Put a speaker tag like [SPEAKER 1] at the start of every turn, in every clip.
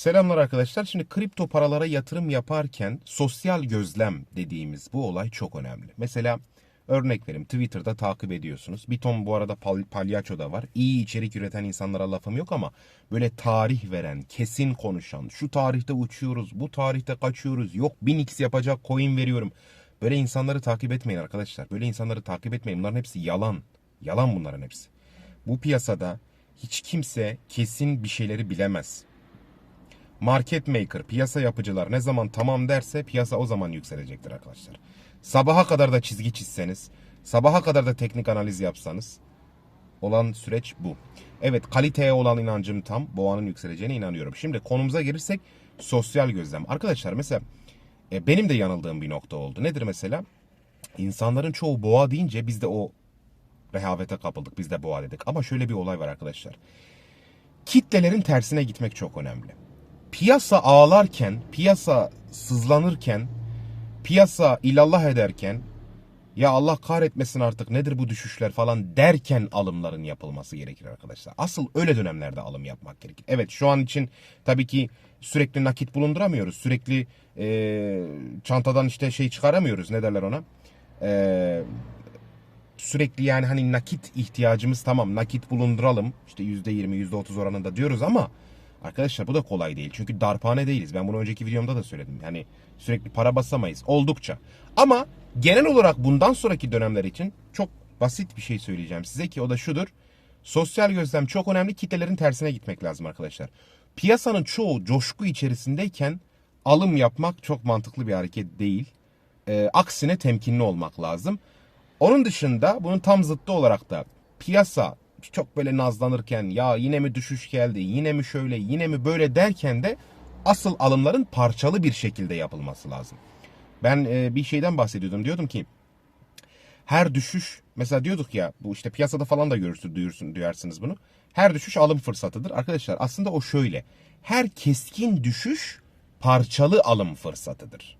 [SPEAKER 1] Selamlar arkadaşlar. Şimdi kripto paralara yatırım yaparken sosyal gözlem dediğimiz bu olay çok önemli. Mesela örnek vereyim Twitter'da takip ediyorsunuz. Bir ton bu arada pal palyaço da var. İyi içerik üreten insanlara lafım yok ama böyle tarih veren, kesin konuşan, şu tarihte uçuyoruz, bu tarihte kaçıyoruz, yok 1000x yapacak coin veriyorum. Böyle insanları takip etmeyin arkadaşlar. Böyle insanları takip etmeyin. Bunların hepsi yalan. Yalan bunların hepsi. Bu piyasada hiç kimse kesin bir şeyleri bilemez. Market maker, piyasa yapıcılar ne zaman tamam derse piyasa o zaman yükselecektir arkadaşlar. Sabaha kadar da çizgi çizseniz, sabaha kadar da teknik analiz yapsanız olan süreç bu. Evet kaliteye olan inancım tam. Boğanın yükseleceğine inanıyorum. Şimdi konumuza gelirsek sosyal gözlem. Arkadaşlar mesela e, benim de yanıldığım bir nokta oldu. Nedir mesela? İnsanların çoğu boğa deyince biz de o rehavete kapıldık. Biz de boğa dedik. Ama şöyle bir olay var arkadaşlar. Kitlelerin tersine gitmek çok önemli. Piyasa ağlarken, piyasa sızlanırken, piyasa ilallah ederken ya Allah kahretmesin artık nedir bu düşüşler falan derken alımların yapılması gerekir arkadaşlar. Asıl öyle dönemlerde alım yapmak gerekir. Evet şu an için tabii ki sürekli nakit bulunduramıyoruz. Sürekli e, çantadan işte şey çıkaramıyoruz. Ne derler ona? E, sürekli yani hani nakit ihtiyacımız tamam nakit bulunduralım. İşte %20 %30 oranında diyoruz ama arkadaşlar bu da kolay değil. Çünkü darphane değiliz. Ben bunu önceki videomda da söyledim. Yani sürekli para basamayız oldukça. Ama genel olarak bundan sonraki dönemler için çok basit bir şey söyleyeceğim size ki o da şudur. Sosyal gözlem çok önemli. Kitlelerin tersine gitmek lazım arkadaşlar. Piyasanın çoğu coşku içerisindeyken alım yapmak çok mantıklı bir hareket değil. Ee, aksine temkinli olmak lazım. Onun dışında bunun tam zıttı olarak da piyasa çok böyle nazlanırken ya yine mi düşüş geldi, yine mi şöyle, yine mi böyle derken de asıl alımların parçalı bir şekilde yapılması lazım. Ben e, bir şeyden bahsediyordum. Diyordum ki her düşüş mesela diyorduk ya bu işte piyasada falan da görürsün, duyursun, duyarsınız bunu. Her düşüş alım fırsatıdır. Arkadaşlar aslında o şöyle. Her keskin düşüş parçalı alım fırsatıdır.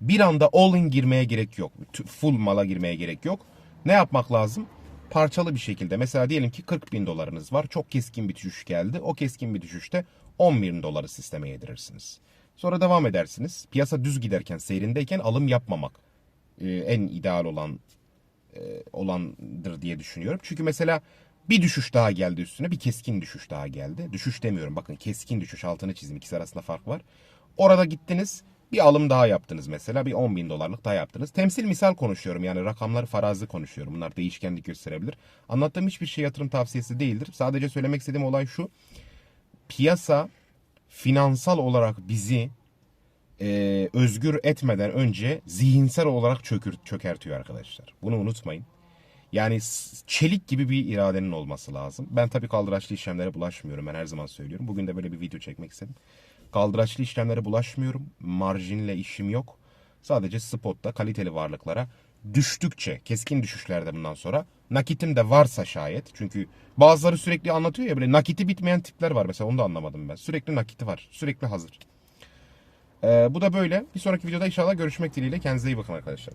[SPEAKER 1] Bir anda all in girmeye gerek yok. Full mala girmeye gerek yok. Ne yapmak lazım? Parçalı bir şekilde. Mesela diyelim ki 40 bin dolarınız var. Çok keskin bir düşüş geldi. O keskin bir düşüşte 10 bin doları sisteme yedirirsiniz. Sonra devam edersiniz. Piyasa düz giderken, seyrindeyken alım yapmamak e, en ideal olan e, olandır diye düşünüyorum. Çünkü mesela bir düşüş daha geldi üstüne, bir keskin düşüş daha geldi. Düşüş demiyorum bakın keskin düşüş altını çizdim. İkisi arasında fark var. Orada gittiniz bir alım daha yaptınız mesela bir 10 bin dolarlık daha yaptınız. Temsil misal konuşuyorum yani rakamlar farazi konuşuyorum. Bunlar değişkenlik gösterebilir. Anlattığım hiçbir şey yatırım tavsiyesi değildir. Sadece söylemek istediğim olay şu. Piyasa finansal olarak bizi e, özgür etmeden önce zihinsel olarak çökür, çökertiyor arkadaşlar. Bunu unutmayın. Yani çelik gibi bir iradenin olması lazım. Ben tabii kaldıraçlı işlemlere bulaşmıyorum. Ben her zaman söylüyorum. Bugün de böyle bir video çekmek istedim. Kaldıraçlı işlemlere bulaşmıyorum. Marjinle işim yok. Sadece spotta kaliteli varlıklara düştükçe, keskin düşüşlerde bundan sonra nakitim de varsa şayet. Çünkü bazıları sürekli anlatıyor ya böyle nakiti bitmeyen tipler var mesela onu da anlamadım ben. Sürekli nakiti var. Sürekli hazır. Ee, bu da böyle. Bir sonraki videoda inşallah görüşmek dileğiyle. Kendinize iyi bakın arkadaşlar.